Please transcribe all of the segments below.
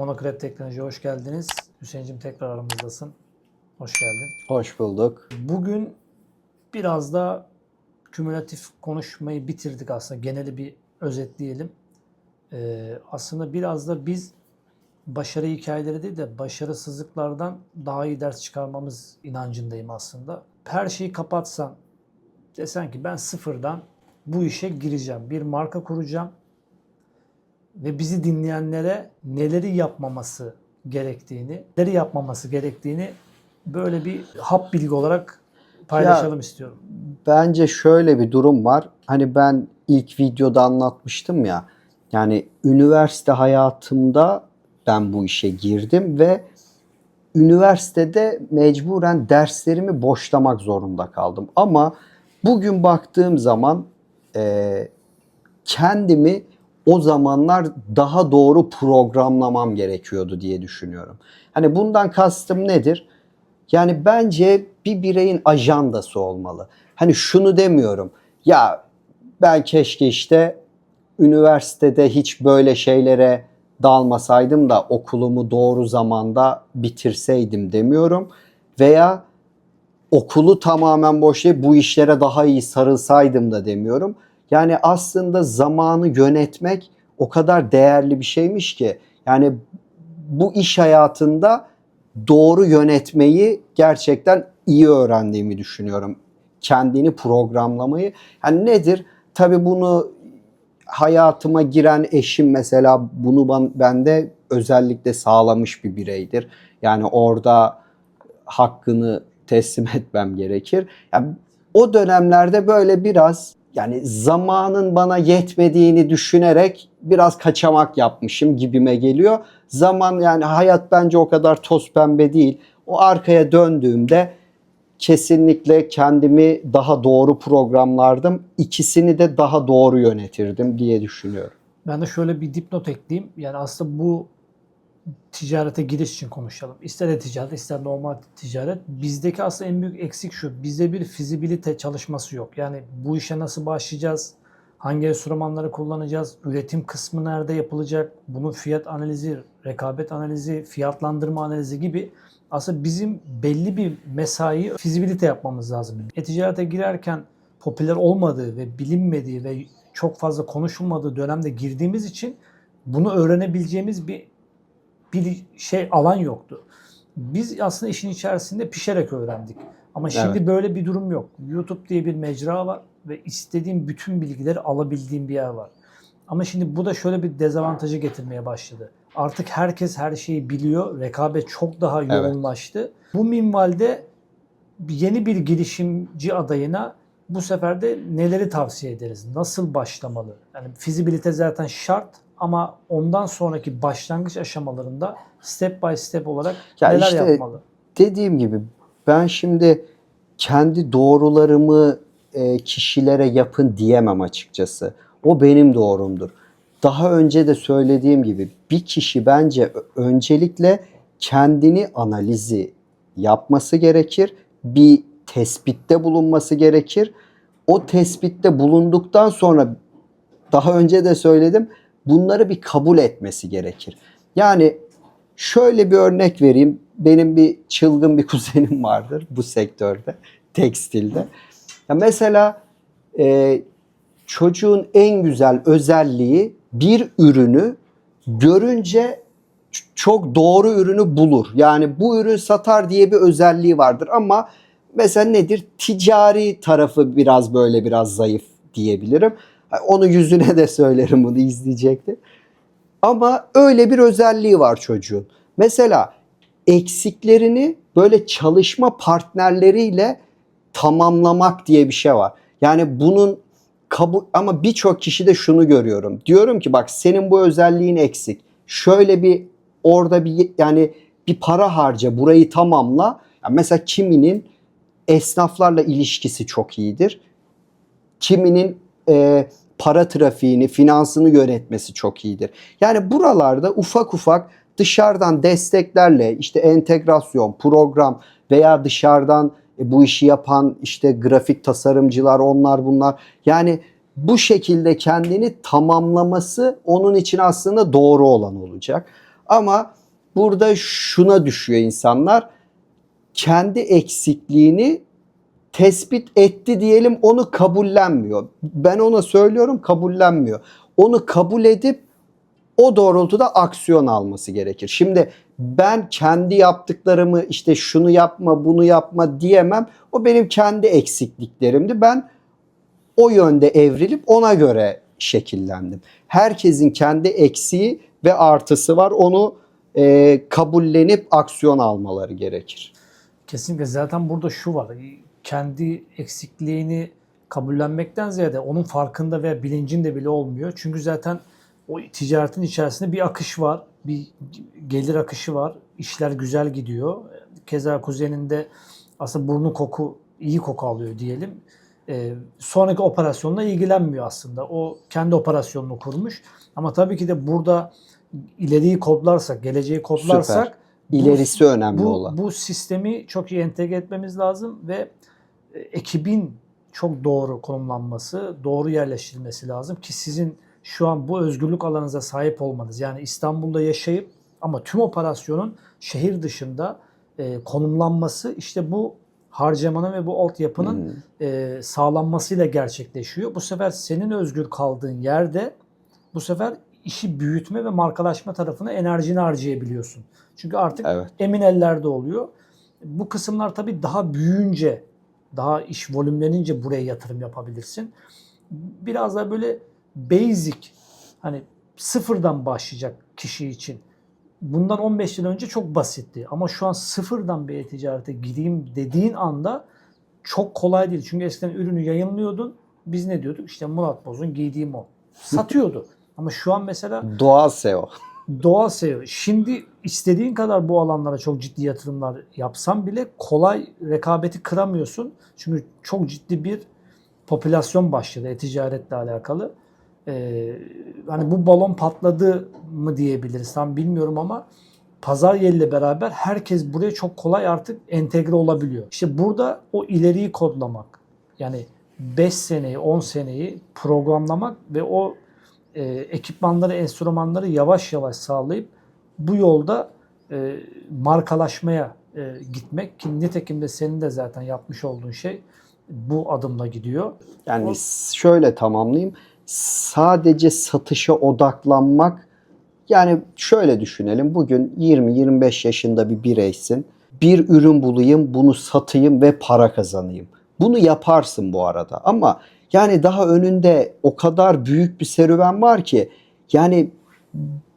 Monokrep Teknoloji'ye hoş geldiniz. Hüseyin'cim tekrar aramızdasın. Hoş geldin. Hoş bulduk. Bugün biraz da kümülatif konuşmayı bitirdik aslında. Geneli bir özetleyelim. Ee, aslında biraz da biz başarı hikayeleri değil de başarısızlıklardan daha iyi ders çıkarmamız inancındayım aslında. Her şeyi kapatsan, desen ki ben sıfırdan bu işe gireceğim. Bir marka kuracağım ve bizi dinleyenlere neleri yapmaması gerektiğini, neleri yapmaması gerektiğini böyle bir hap bilgi olarak paylaşalım istiyorum. Bence şöyle bir durum var. Hani ben ilk videoda anlatmıştım ya. Yani üniversite hayatımda ben bu işe girdim ve üniversitede mecburen derslerimi boşlamak zorunda kaldım. Ama bugün baktığım zaman e, kendimi o zamanlar daha doğru programlamam gerekiyordu diye düşünüyorum. Hani bundan kastım nedir? Yani bence bir bireyin ajandası olmalı. Hani şunu demiyorum. Ya ben keşke işte üniversitede hiç böyle şeylere dalmasaydım da okulumu doğru zamanda bitirseydim demiyorum. Veya okulu tamamen boşlayıp bu işlere daha iyi sarılsaydım da demiyorum. Yani aslında zamanı yönetmek o kadar değerli bir şeymiş ki. Yani bu iş hayatında doğru yönetmeyi gerçekten iyi öğrendiğimi düşünüyorum. Kendini programlamayı. Yani nedir? Tabii bunu hayatıma giren eşim mesela bunu ban- bende özellikle sağlamış bir bireydir. Yani orada hakkını teslim etmem gerekir. Yani o dönemlerde böyle biraz yani zamanın bana yetmediğini düşünerek biraz kaçamak yapmışım gibime geliyor. Zaman yani hayat bence o kadar toz pembe değil. O arkaya döndüğümde kesinlikle kendimi daha doğru programlardım. İkisini de daha doğru yönetirdim diye düşünüyorum. Ben de şöyle bir dipnot ekleyeyim. Yani aslında bu ticarete giriş için konuşalım. İster e-ticaret ister normal ticaret. Bizdeki aslında en büyük eksik şu. Bizde bir fizibilite çalışması yok. Yani bu işe nasıl başlayacağız? Hangi enstrümanları kullanacağız? Üretim kısmı nerede yapılacak? Bunun fiyat analizi, rekabet analizi, fiyatlandırma analizi gibi aslında bizim belli bir mesai fizibilite yapmamız lazım. E-ticarete girerken popüler olmadığı ve bilinmediği ve çok fazla konuşulmadığı dönemde girdiğimiz için bunu öğrenebileceğimiz bir bir şey alan yoktu. Biz aslında işin içerisinde pişerek öğrendik. Ama şimdi Evet. böyle bir durum yok. YouTube diye bir mecra var ve istediğim bütün bilgileri alabildiğim bir yer var. Ama şimdi bu da şöyle bir dezavantajı getirmeye başladı. Artık herkes her şeyi biliyor. Rekabet çok daha yoğunlaştı. Bu minvalde yeni bir girişimci adayına bu sefer de neleri tavsiye ederiz? Nasıl başlamalı? Yani fizibilite zaten şart ama ondan sonraki başlangıç aşamalarında step by step olarak Ya neler işte yapmalı? Dediğim gibi ben şimdi kendi doğrularımı e, kişilere yapın diyemem açıkçası. O benim doğrumdur. Daha önce de söylediğim gibi bir kişi bence öncelikle kendini analizi yapması gerekir. Bir tespitte bulunması gerekir. O tespitte bulunduktan sonra daha önce de söyledim bunları bir kabul etmesi gerekir. Yani şöyle bir örnek vereyim. Benim bir çılgın bir kuzenim vardır bu sektörde, tekstilde. Ya mesela e, çocuğun en güzel özelliği bir ürünü görünce çok doğru ürünü bulur. Yani bu ürün satar diye bir özelliği vardır ama mesela nedir? Ticari tarafı biraz böyle biraz zayıf diyebilirim. Onu yüzüne de söylerim bunu izleyecektir. Ama öyle bir özelliği var çocuğun. Mesela eksiklerini böyle çalışma partnerleriyle tamamlamak diye bir şey var. Yani bunun kabul ama birçok kişide şunu görüyorum. Diyorum ki bak senin bu özelliğin eksik. Şöyle bir orada bir yani bir para harca burayı tamamla. Yani mesela kiminin esnaflarla ilişkisi çok iyidir. Kiminin e, para trafiğini, finansını yönetmesi çok iyidir. Yani buralarda ufak ufak dışarıdan desteklerle işte entegrasyon, program veya dışarıdan e, bu işi yapan işte grafik tasarımcılar onlar bunlar. Yani bu şekilde kendini tamamlaması onun için aslında doğru olan olacak. Ama burada şuna düşüyor insanlar. Kendi eksikliğini tespit etti diyelim onu kabullenmiyor. Ben ona söylüyorum kabullenmiyor. Onu kabul edip o doğrultuda aksiyon alması gerekir. Şimdi ben kendi yaptıklarımı işte şunu yapma bunu yapma diyemem. O benim kendi eksikliklerimdi. Ben o yönde evrilip ona göre şekillendim. Herkesin kendi eksiği ve artısı var. Onu e, kabullenip aksiyon almaları gerekir. Kesinlikle zaten burada şu var. Kendi eksikliğini kabullenmekten ziyade onun farkında veya bilincinde bile olmuyor. Çünkü zaten o ticaretin içerisinde bir akış var. Bir gelir akışı var. İşler güzel gidiyor. Keza kuzeninde aslında burnu koku, iyi koku alıyor diyelim. Ee, sonraki operasyonla ilgilenmiyor aslında. O kendi operasyonunu kurmuş. Ama tabii ki de burada ileriyi kodlarsak, geleceği kodlarsak. İlerisi önemli bu, olan. bu sistemi çok iyi entegre etmemiz lazım ve e, ekibin çok doğru konumlanması, doğru yerleştirilmesi lazım ki sizin şu an bu özgürlük alanınıza sahip olmanız. Yani İstanbul'da yaşayıp ama tüm operasyonun şehir dışında e, konumlanması işte bu harcamanın ve bu altyapının Hmm. e, sağlanmasıyla gerçekleşiyor. Bu sefer senin özgür kaldığın yerde bu sefer işi büyütme ve markalaşma tarafına enerjini harcayabiliyorsun. Çünkü artık Evet. emin ellerde oluyor. Bu kısımlar tabii daha büyüyünce, daha iş volümlenince buraya yatırım yapabilirsin. Biraz daha böyle basic, hani sıfırdan başlayacak kişi için. Bundan 15 yıl önce çok basitti. Ama şu an sıfırdan bir e-ticarete gireyim dediğin anda çok kolay değil. Çünkü eskiden ürünü yayınlıyordun. Biz ne diyorduk? İşte Murat Boz'un giydiği mont. Satıyordu. Ama şu an mesela Doğal SEO. doğal SEO. Şimdi istediğin kadar bu alanlara çok ciddi yatırımlar yapsan bile kolay rekabeti kıramıyorsun. Çünkü çok ciddi bir popülasyon başladı e-ticaretle alakalı. Ee, hani bu balon patladı mı diyebiliriz tam bilmiyorum ama pazar yeriyle beraber herkes buraya çok kolay artık entegre olabiliyor. İşte burada o ileriyi kodlamak yani 5 seneyi 10 seneyi programlamak ve o e, ekipmanları, enstrümanları yavaş yavaş sağlayıp bu yolda e, markalaşmaya e, gitmek ki nitekim de senin de zaten yapmış olduğun şey bu adımla gidiyor. Yani O- şöyle tamamlayayım. Sadece satışa odaklanmak yani şöyle düşünelim. Bugün 20-25 yaşında bir bireysin. Bir ürün bulayım, bunu satayım ve para kazanayım. Bunu yaparsın bu arada. Ama yani daha önünde o kadar büyük bir serüven var ki yani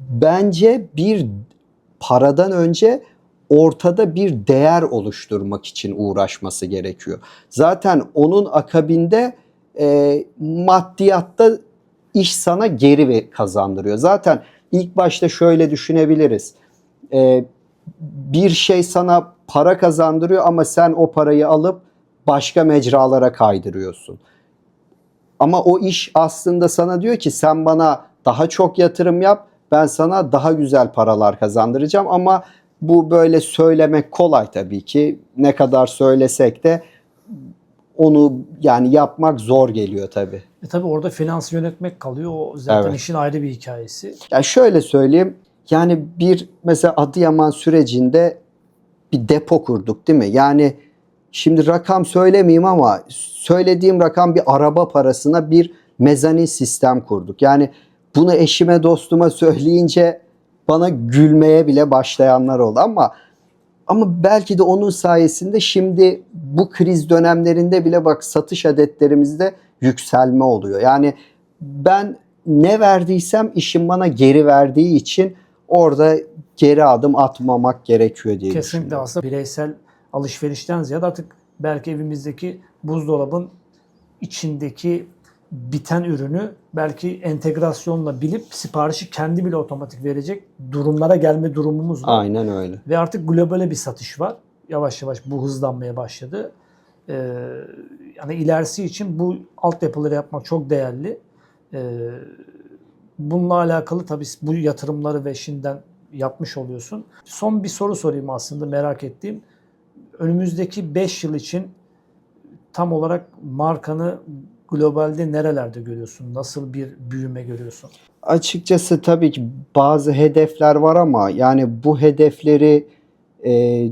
bence bir paradan önce ortada bir değer oluşturmak için uğraşması gerekiyor. Zaten onun akabinde e, maddiyatta iş sana geri kazandırıyor. Zaten ilk başta şöyle düşünebiliriz. E, bir şey sana para kazandırıyor ama sen o parayı alıp başka mecralara kaydırıyorsun. Ama o iş aslında sana diyor ki sen bana daha çok yatırım yap. Ben sana daha güzel paralar kazandıracağım ama bu böyle söylemek kolay tabii ki. Ne kadar söylesek de onu yani yapmak zor geliyor tabii. E tabi orada finansı yönetmek kalıyor. O zaten Evet. işin ayrı bir hikayesi. Ya şöyle söyleyeyim. Yani bir mesela Adıyaman sürecinde bir depo kurduk değil mi? Yani şimdi rakam söylemeyeyim ama söylediğim rakam bir araba parasına bir mezanin sistem kurduk. Yani bunu eşime dostuma söyleyince bana gülmeye bile başlayanlar oldu ama ama belki de onun sayesinde şimdi bu kriz dönemlerinde bile bak satış adetlerimizde yükselme oluyor. Yani ben ne verdiysem işin bana geri verdiği için orada geri adım atmamak gerekiyor diye Kesinlikle düşünüyorum. aslında bireysel alışverişten ziyade artık belki evimizdeki buzdolabın içindeki biten ürünü belki entegrasyonla bilip siparişi kendi bile otomatik verecek durumlara gelme durumumuz var. Aynen öyle. Ve artık globale bir satış var. Yavaş yavaş bu hızlanmaya başladı. Ee, yani ilerisi için bu altyapıları yapmak çok değerli. Ee, bununla alakalı tabii bu yatırımları ve şimdiden yapmış oluyorsun. Son bir soru sorayım aslında merak ettiğim. Önümüzdeki 5 yıl için tam olarak markanı globalde nerelerde görüyorsun? Nasıl bir büyüme görüyorsun? Açıkçası tabii ki bazı hedefler var ama yani bu hedefleri e,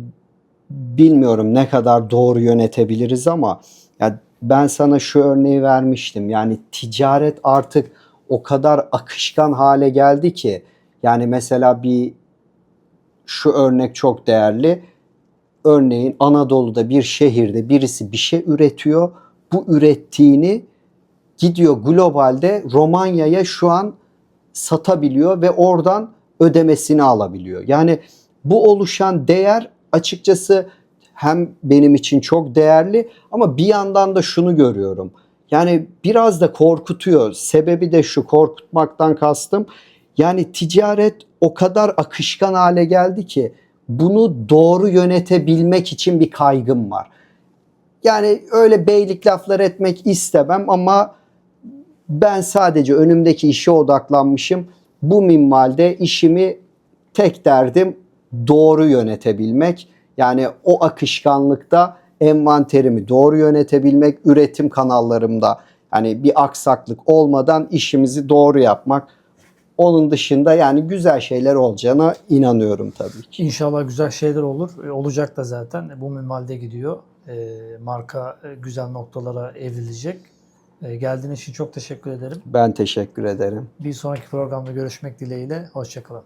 bilmiyorum ne kadar doğru yönetebiliriz ama ya ben sana şu örneği vermiştim. Yani ticaret artık o kadar akışkan hale geldi ki yani mesela bir şu örnek çok değerli. Örneğin Anadolu'da bir şehirde birisi bir şey üretiyor. Bu ürettiğini gidiyor globalde Romanya'ya şu an satabiliyor ve oradan ödemesini alabiliyor. Yani bu oluşan değer açıkçası hem benim için çok değerli ama bir yandan da şunu görüyorum. Yani biraz da korkutuyor. Sebebi de şu korkutmaktan kastım. Yani ticaret o kadar akışkan hale geldi ki bunu doğru yönetebilmek için bir kaygım var. Yani öyle beylik laflar etmek istemem ama ben sadece önümdeki işe odaklanmışım. Bu minvalde işimi tek derdim doğru yönetebilmek. Yani o akışkanlıkta envanterimi doğru yönetebilmek, üretim kanallarımda yani bir aksaklık olmadan işimizi doğru yapmak. Onun dışında yani güzel şeyler olacağına inanıyorum tabii ki. İnşallah güzel şeyler olur. E, Olacak da zaten. E, Bu minvalde gidiyor. E, marka güzel noktalara evrilecek. E, geldiğin için çok teşekkür ederim. Ben teşekkür ederim. Bir sonraki programda görüşmek dileğiyle. Hoşçakalın.